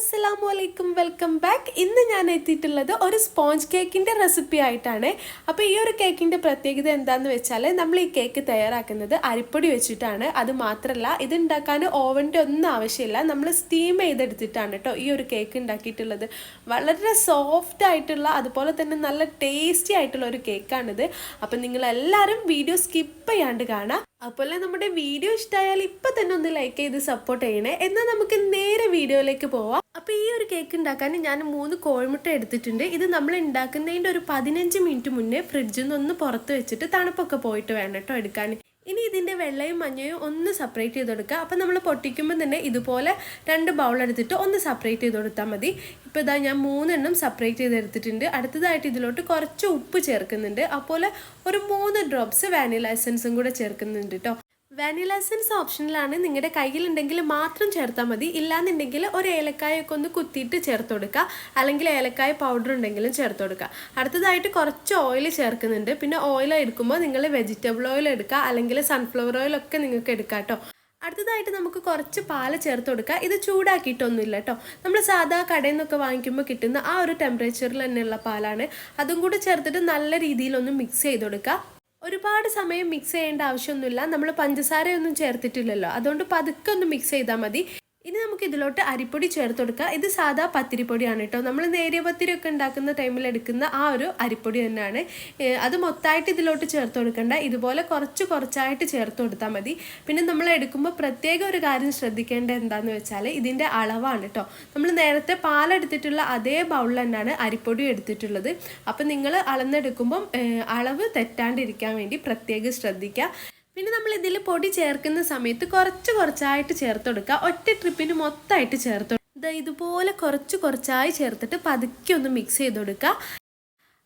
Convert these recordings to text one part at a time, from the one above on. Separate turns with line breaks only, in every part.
അസ്സലാമു അലൈക്കും welcome back. ഇന്ന് ഞാൻ എത്തിയിട്ടുള്ളത് ഒരു സ്പോഞ്ച് കേക്കിന്റെ റെസിപ്പി ആയിട്ടാണ്. അപ്പോൾ ഈ ഒരു കേക്കിന്റെ പ്രത്യേകത എന്താണെന്ന് വെച്ചാൽ നമ്മൾ ഈ കേക്ക് തയ്യാറാക്കുന്നത് അരിപ്പൊടി വെച്ചിട്ടാണ്. അത് മാത്രമല്ല ഇത് ഉണ്ടാക്കാൻ ഓവന്റെ ഒന്നും ആവശ്യമില്ല. നമ്മൾ സ്റ്റീം ചെയ്തെടുത്തിട്ടാണ് കേട്ടോ ഈ ഒരു കേക്ക് ഉണ്ടാക്കിയിട്ടുള്ളത്. വളരെ സോഫ്റ്റ് ആയിട്ടുള്ള അതുപോലെ തന്നെ നല്ല ടേസ്റ്റി ആയിട്ടുള്ള ഒരു കേക്കാണിത്. അപ്പം നിങ്ങളെല്ലാവരും വീഡിയോ സ്കിപ്പ് ചെയ്യാണ്ട് കാണാം. അപ്പോൾ നമ്മുടെ വീഡിയോ ഇഷ്ടമായാൽ ഇപ്പം തന്നെ ഒന്ന് ലൈക്ക് ചെയ്ത് സപ്പോർട്ട് ചെയ്യണേ. എന്നാൽ നമുക്ക് നേരെ വീഡിയോയിലേക്ക് പോവാം. അപ്പോൾ ഈ ഒരു കേക്ക് ഉണ്ടാക്കാൻ ഞാൻ മൂന്ന് കോഴിമുട്ട എടുത്തിട്ടുണ്ട്. ഇത് നമ്മൾ ഉണ്ടാക്കുന്നതിന്റെ ഒരു പതിനഞ്ച് മിനിറ്റ് മുന്നേ ഫ്രിഡ്ജിൽ നിന്ന് ഒന്ന് പുറത്ത് വെച്ചിട്ട് തണുപ്പൊക്കെ പോയിട്ട് വേണം കേട്ടോ എടുക്കാൻ ഇനി ഇതിന്റെ വെള്ളയും മഞ്ഞയും ഒന്ന് സെപ്പറേറ്റ് ചെയ്ത് കൊടുക്കുക. അപ്പം നമ്മൾ പൊട്ടിക്കുമ്പോൾ തന്നെ ഇതുപോലെ രണ്ട് ബൗൾ എടുത്തിട്ട് ഒന്ന് സെപ്പറേറ്റ് ചെയ്ത് കൊടുത്താൽ മതി. ഇപ്പോൾ ഇതാ ഞാൻ മൂന്നെണ്ണം സെപ്പറേറ്റ് ചെയ്ത് എടുത്തിട്ടുണ്ട്. അടുത്തതായിട്ട് ഇതിലോട്ട് കുറച്ച് ഉപ്പ് ചേർക്കുന്നുണ്ട്. അപ്പോൾ ഒരു മൂന്ന് ഡ്രോപ്സ് വാനില എസൻസും കൂടെ ചേർക്കുന്നുണ്ട് കേട്ടോ വാനില എസൻസ് ഓപ്ഷനിലാണ് നിങ്ങളുടെ കയ്യിലുണ്ടെങ്കിൽ മാത്രം ചേർത്താൽ മതി. ഇല്ലാന്നുണ്ടെങ്കിൽ ഒരു ഏലക്കായൊക്കെ ഒന്ന് കുത്തിയിട്ട് ചേർത്ത് കൊടുക്കുക. അല്ലെങ്കിൽ ഏലക്കായ പൗഡർ ഉണ്ടെങ്കിലും ചേർത്ത് കൊടുക്കുക. അടുത്തതായിട്ട് കുറച്ച് ഓയിൽ ചേർക്കുന്നുണ്ട്. പിന്നെ ഓയിൽ എടുക്കുമ്പോൾ നിങ്ങൾ വെജിറ്റബിൾ ഓയിൽ എടുക്കുക. അല്ലെങ്കിൽ സൺഫ്ലവർ ഓയിലൊക്കെ നിങ്ങൾക്ക് എടുക്കാം കേട്ടോ. അടുത്തതായിട്ട് നമുക്ക് കുറച്ച് പാൽ ചേർത്ത് കൊടുക്കുക. ഇത് ചൂടാക്കിയിട്ടൊന്നുമില്ല കേട്ടോ. നമ്മൾ സാധാ കടയിൽ നിന്നൊക്കെ വാങ്ങിക്കുമ്പോൾ കിട്ടുന്ന ആ ഒരു ടെമ്പറേച്ചറിൽ തന്നെയുള്ള പാലാണ്. അതും കൂടെ ചേർത്തിട്ട് നല്ല രീതിയിലൊന്ന് മിക്സ് ചെയ്ത് കൊടുക്കുക. ഒരുപാട് സമയം മിക്സ് ചെയ്യേണ്ട ആവശ്യമൊന്നുമില്ല. നമ്മൾ പഞ്ചസാരയൊന്നും ചേർത്തിട്ടില്ലല്ലോ. അതുകൊണ്ട് പതുക്കെ ഒന്ന് മിക്സ് ചെയ്താൽ മതി. ഇനി നമുക്ക് ഇതിലോട്ട് അരിപ്പൊടി ചേർത്ത് കൊടുക്കുക ഇത് സാധാ പത്തിരിപ്പൊടിയാണ് കേട്ടോ. നമ്മൾ നേരിയ പത്തിരി ഒക്കെ ഉണ്ടാക്കുന്ന ടൈമിൽ എടുക്കുന്ന ആ ഒരു അരിപ്പൊടി തന്നെയാണ്. അത് മൊത്തമായിട്ട് ഇതിലോട്ട് ചേർത്ത് കൊടുക്കണ്ട. ഇതുപോലെ കുറച്ച് കുറച്ചായിട്ട് ചേർത്ത് കൊടുത്താൽ മതി. പിന്നെ നമ്മൾ എടുക്കുമ്പോൾ പ്രത്യേക ഒരു കാര്യം ശ്രദ്ധിക്കേണ്ടത് എന്താണെന്ന് വെച്ചാൽ ഇതിന്റെ അളവാണ് കേട്ടോ. നമ്മൾ നേരത്തെ പാലെടുത്തിട്ടുള്ള അതേ ബൗളിൽ തന്നെയാണ് അരിപ്പൊടി എടുത്തിട്ടുള്ളത്. അപ്പം നിങ്ങൾ അളന്നെടുക്കുമ്പം അളവ് തെറ്റാണ്ടിരിക്കാൻ വേണ്ടി പ്രത്യേകം ശ്രദ്ധിക്കുക. പിന്നെ നമ്മൾ ഇതിൽ പൊടി ചേർക്കുന്ന സമയത്ത് കുറച്ച് കുറച്ചായിട്ട് ചേർത്ത് കൊടുക്കുക. ഒറ്റ ട്രിപ്പിന് മൊത്തമായിട്ട് ചേർത്ത് ഇതാ ഇതുപോലെ കുറച്ച് കുറച്ചായി ചേർത്തിട്ട് പതുക്കെ ഒന്ന് മിക്സ് ചെയ്ത് കൊടുക്കുക.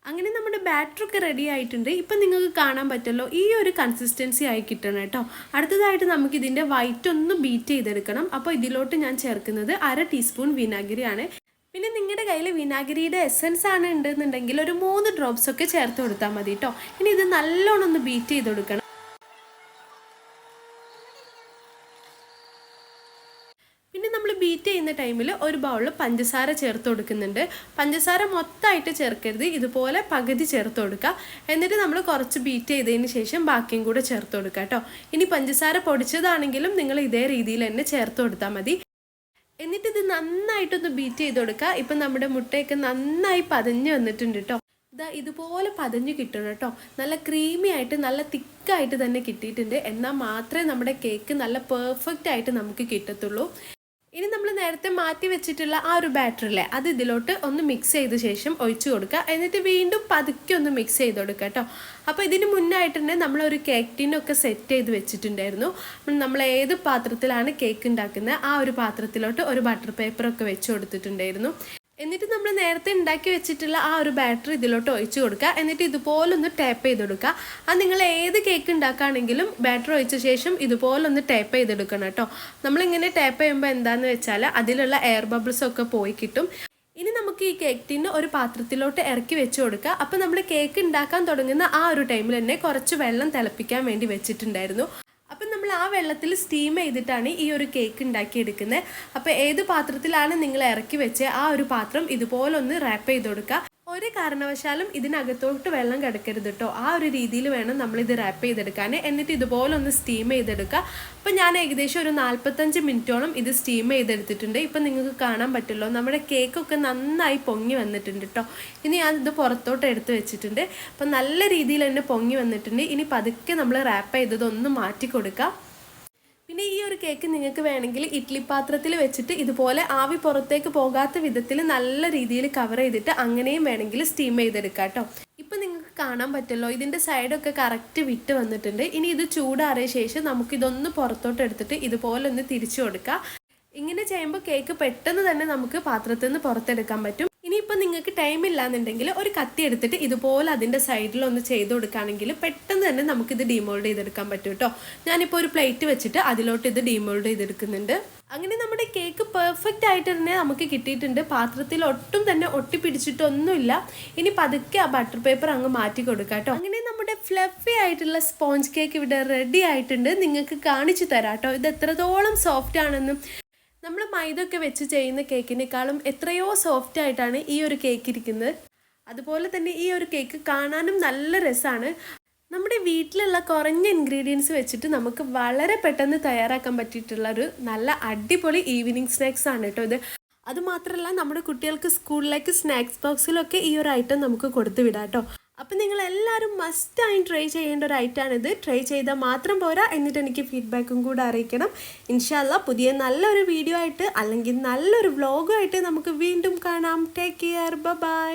അങ്ങനെ നമ്മുടെ ബാറ്ററൊക്കെ റെഡി ആയിട്ടുണ്ട്. ഇപ്പം നിങ്ങൾക്ക് കാണാൻ പറ്റുമല്ലോ ഈ ഒരു കൺസിസ്റ്റൻസി ആയി കിട്ടണം കേട്ടോ. അടുത്തതായിട്ട് നമുക്ക് ഇതിന്റെ വൈറ്റ് ഒന്ന് ബീറ്റ് ചെയ്തെടുക്കണം. അപ്പോൾ ഇതിലോട്ട് ഞാൻ ചേർക്കുന്നത് അര ടീസ്പൂൺ വിനാഗിരിയാണ്. പിന്നെ നിങ്ങളുടെ കയ്യിൽ വിനാഗിരിയുടെ എസൻസ് ആണ് ഉണ്ടെന്നുണ്ടെങ്കിൽ ഒരു മൂന്ന് ഡ്രോപ്സ് ഒക്കെ ചേർത്ത് കൊടുത്താൽ മതി കേട്ടോ. ഇനി ഇത് നല്ലോണം ഒന്ന് ബീറ്റ് ചെയ്ത് കൊടുക്കണം. പിന്നെ നമ്മൾ ബീറ്റ് ചെയ്യുന്ന ടൈമിൽ ഒരു ബൗളിൽ പഞ്ചസാര ചേർത്ത് കൊടുക്കുന്നുണ്ട്. പഞ്ചസാര മൊത്തമായിട്ട് ചേർക്കരുത്. ഇതുപോലെ പകുതി ചേർത്ത് കൊടുക്കുക. എന്നിട്ട് നമ്മൾ കുറച്ച് ബീറ്റ് ചെയ്തതിന് ശേഷം ബാക്കിയും കൂടെ ചേർത്ത് കൊടുക്കുക കേട്ടോ. ഇനി പഞ്ചസാര പൊടിച്ചതാണെങ്കിലും നിങ്ങൾ ഇതേ രീതിയിൽ തന്നെ ചേർത്ത് കൊടുത്താൽ മതി. എന്നിട്ട് ഇത് നന്നായിട്ടൊന്ന് ബീറ്റ് ചെയ്ത് കൊടുക്കുക. ഇപ്പം നമ്മുടെ മുട്ടയൊക്കെ നന്നായി പതഞ്ഞ് വന്നിട്ടുണ്ട് കേട്ടോ. ഇതാ ഇതുപോലെ പതഞ്ഞ് കിട്ടണം കേട്ടോ. നല്ല ക്രീമി ആയിട്ട് നല്ല തിക്കായിട്ട് തന്നെ കിട്ടിയിട്ടുണ്ട്. എന്നാൽ മാത്രമേ നമ്മുടെ കേക്ക് നല്ല പെർഫെക്റ്റ് ആയിട്ട് നമുക്ക് കിട്ടത്തുള്ളൂ. ഇനി നമ്മൾ നേരത്തെ മാറ്റി വെച്ചിട്ടുള്ള ആ ഒരു ബാറ്ററില്ലേ അത് ഇതിലോട്ട് ഒന്ന് മിക്സ് ചെയ്ത ശേഷം ഒഴിച്ചു കൊടുക്കുക. എന്നിട്ട് വീണ്ടും പതുക്കെ ഒന്ന് മിക്സ് ചെയ്ത് കൊടുക്കുക കേട്ടോ അപ്പോൾ ഇതിന് മുന്നായിട്ട് തന്നെ ഒരു കേക്ക് ടീനൊക്കെ സെറ്റ് ചെയ്ത് വെച്ചിട്ടുണ്ടായിരുന്നു. നമ്മൾ ഏത് പാത്രത്തിലാണ് കേക്ക് ഉണ്ടാക്കുന്നത് ആ ഒരു പാത്രത്തിലോട്ട് ഒരു ബട്ടർ പേപ്പറൊക്കെ വെച്ച് കൊടുത്തിട്ടുണ്ടായിരുന്നു. എന്നിട്ട് നമ്മൾ നേരത്തെ ഉണ്ടാക്കി വെച്ചിട്ടുള്ള ആ ഒരു ബാറ്ററി ഇതിലോട്ട് ഒഴിച്ചു കൊടുക്കുക. എന്നിട്ട് ഇതുപോലൊന്ന് ടാപ്പ് ചെയ്ത് കൊടുക്കുക. അത് നിങ്ങൾ ഏത് കേക്ക് ഉണ്ടാക്കുകയാണെങ്കിലും ബാറ്ററി ഒഴിച്ച ശേഷം ഇതുപോലൊന്ന് ടാപ്പ് ചെയ്തെടുക്കണം കേട്ടോ. നമ്മളിങ്ങനെ ടാപ്പ് ചെയ്യുമ്പോൾ എന്താണെന്ന് വെച്ചാൽ അതിലുള്ള എയർ ബബിൾസ് ഒക്കെ പോയി കിട്ടും. ഇനി നമുക്ക് ഈ കേക്ക് ടിന്ന് ഒരു പാത്രത്തിലോട്ട് ഇറക്കി വെച്ച് കൊടുക്കുക. അപ്പോൾ നമ്മൾ കേക്ക് ഉണ്ടാക്കാൻ തുടങ്ങുന്ന ആ ഒരു ടൈമിൽ തന്നെ കുറച്ച് വെള്ളം തിളപ്പിക്കാൻ വേണ്ടി വെച്ചിട്ടുണ്ടായിരുന്നു. ആ വെള്ളത്തിൽ സ്റ്റീം ചെയ്തിട്ടാണ് ഈ ഒരു കേക്ക് ഉണ്ടാക്കിയെടുക്കുന്നത്. അപ്പോൾ ഏത് പാത്രത്തിലാണ് നിങ്ങൾ ഇറക്കി വെച്ച് ആ ഒരു പാത്രം ഇതുപോലൊന്ന് റാപ്പ് ചെയ്ത് കൊടുക്കുക. ഒരു കാരണവശാലും ഇതിനകത്തോട്ട് വെള്ളം കിടക്കരുത് കേട്ടോ ആ ഒരു രീതിയിൽ വേണം നമ്മളിത് റാപ്പ് ചെയ്തെടുക്കാൻ. എന്നിട്ട് ഇതുപോലെ ഒന്ന് സ്റ്റീം ചെയ്തെടുക്കുക. അപ്പം ഞാൻ ഏകദേശം ഒരു നാൽപ്പത്തഞ്ച് മിനിറ്റോളം ഇത് സ്റ്റീം ചെയ്തെടുത്തിട്ടുണ്ട്. ഇപ്പം നിങ്ങൾക്ക് കാണാൻ പറ്റുമല്ലോ നമ്മുടെ കേക്കൊക്കെ നന്നായി പൊങ്ങി വന്നിട്ടുണ്ട് കേട്ടോ ഇനി ഞാൻ ഇത് പുറത്തോട്ട് എടുത്ത് വെച്ചിട്ടുണ്ട്. അപ്പം നല്ല രീതിയിൽ തന്നെ പൊങ്ങി വന്നിട്ടുണ്ട്. ഇനി പതുക്കെ നമ്മൾ റാപ്പ് ചെയ്തത് ഒന്ന് മാറ്റി കൊടുക്കാം. പിന്നെ ഈ ഒരു കേക്ക് നിങ്ങൾക്ക് വേണമെങ്കിൽ ഇഡ്ലി പാത്രത്തിൽ വെച്ചിട്ട് ഇതുപോലെ ആവി പുറത്തേക്ക് പോകാത്ത വിധത്തിൽ നല്ല രീതിയിൽ കവർ ചെയ്തിട്ട് അങ്ങനെയും വേണമെങ്കിൽ സ്റ്റീം ചെയ്തെടുക്കാം കേട്ടോ. ഇപ്പം നിങ്ങൾക്ക് കാണാൻ പറ്റുമല്ലോ ഇതിന്റെ സൈഡൊക്കെ കറക്റ്റ് വിട്ട് വന്നിട്ടുണ്ട്. ഇനി ഇത് ചൂടാറിയ ശേഷം നമുക്കിതൊന്ന് പുറത്തോട്ട് എടുത്തിട്ട് ഇതുപോലെ ഒന്ന് തിരിച്ചു കൊടുക്കാം. ഇങ്ങനെ ചെയ്യുമ്പോൾ കേക്ക് പെട്ടെന്ന് തന്നെ നമുക്ക് പാത്രത്തിൽ നിന്ന് പുറത്തെടുക്കാൻ പറ്റും. ഇനിയിപ്പോൾ നിങ്ങൾക്ക് ടൈം ഇല്ലാന്നുണ്ടെങ്കിൽ ഒരു കത്തി എടുത്തിട്ട് ഇതുപോലെ അതിന്റെ സൈഡിൽ ഒന്ന് ചെയ്ത് കൊടുക്കുകയാണെങ്കിൽ പെട്ടെന്ന് തന്നെ നമുക്കിത് ഡീമോൾഡ് ചെയ്തെടുക്കാൻ പറ്റും കേട്ടോ. ഞാനിപ്പോൾ ഒരു പ്ലേറ്റ് വെച്ചിട്ട് അതിലോട്ട് ഇത് ഡീമോൾഡ് ചെയ്തെടുക്കുന്നുണ്ട്. അങ്ങനെ നമ്മുടെ കേക്ക് പെർഫെക്റ്റ് ആയിട്ട് തന്നെ നമുക്ക് കിട്ടിയിട്ടുണ്ട്. പാത്രത്തിൽ ഒട്ടും തന്നെ ഒട്ടിപ്പിടിച്ചിട്ടൊന്നുമില്ല. ഇനി പതുക്കെ ആ ബട്ടർ പേപ്പർ അങ്ങ് മാറ്റി കൊടുക്കാം കേട്ടോ. അങ്ങനെ നമ്മുടെ ഫ്ലഫി ആയിട്ടുള്ള സ്പോഞ്ച് കേക്ക് ഇവിടെ റെഡി ആയിട്ടുണ്ട്. നിങ്ങൾക്ക് കാണിച്ചു തരാം കേട്ടോ. ഇത് എത്രത്തോളം സോഫ്റ്റ് ആണെന്നും. നമ്മൾ മൈദ ഒക്കെ വെച്ച് ചെയ്യുന്ന കേക്കിനേക്കാളും എത്രയോ സോഫ്റ്റ് ആയിട്ടാണ് ഈ ഒരു കേക്ക് ഇരിക്കുന്നത്. അതുപോലെ തന്നെ ഈ ഒരു കേക്ക് കാണാനും നല്ല രസമാണ് നമ്മുടെ വീട്ടിലുള്ള കുറഞ്ഞ ഇൻഗ്രീഡിയൻസ് വെച്ചിട്ട് നമുക്ക് വളരെ പെട്ടെന്ന് തയ്യാറാക്കാൻ പറ്റിയിട്ടുള്ള ഒരു നല്ല അടിപൊളി ഈവനിങ് സ്നാക്സ് ആണ് കേട്ടോ ഇത്. അതുമാത്രമല്ല നമ്മുടെ കുട്ടികൾക്ക് സ്കൂളിലേക്ക് സ്നാക്സ് ബോക്സിലൊക്കെ ഈ ഒരു ഐറ്റം നമുക്ക് കൊടുത്തു വിടാം കേട്ടോ. അപ്പം നിങ്ങൾ എല്ലാവരും മസ്റ്റായും ട്രൈ ചെയ്യേണ്ട ഒരു ഐറ്റാണിത് ട്രൈ ചെയ്താൽ മാത്രം പോരാ എന്നിട്ട് എനിക്ക് ഫീഡ്ബാക്കും കൂടെ അറിയിക്കണം. ഇൻഷാല്ല പുതിയ നല്ലൊരു വീഡിയോ ആയിട്ട് അല്ലെങ്കിൽ നല്ലൊരു വ്ളോഗുമായിട്ട് നമുക്ക് വീണ്ടും കാണാം. Take care bye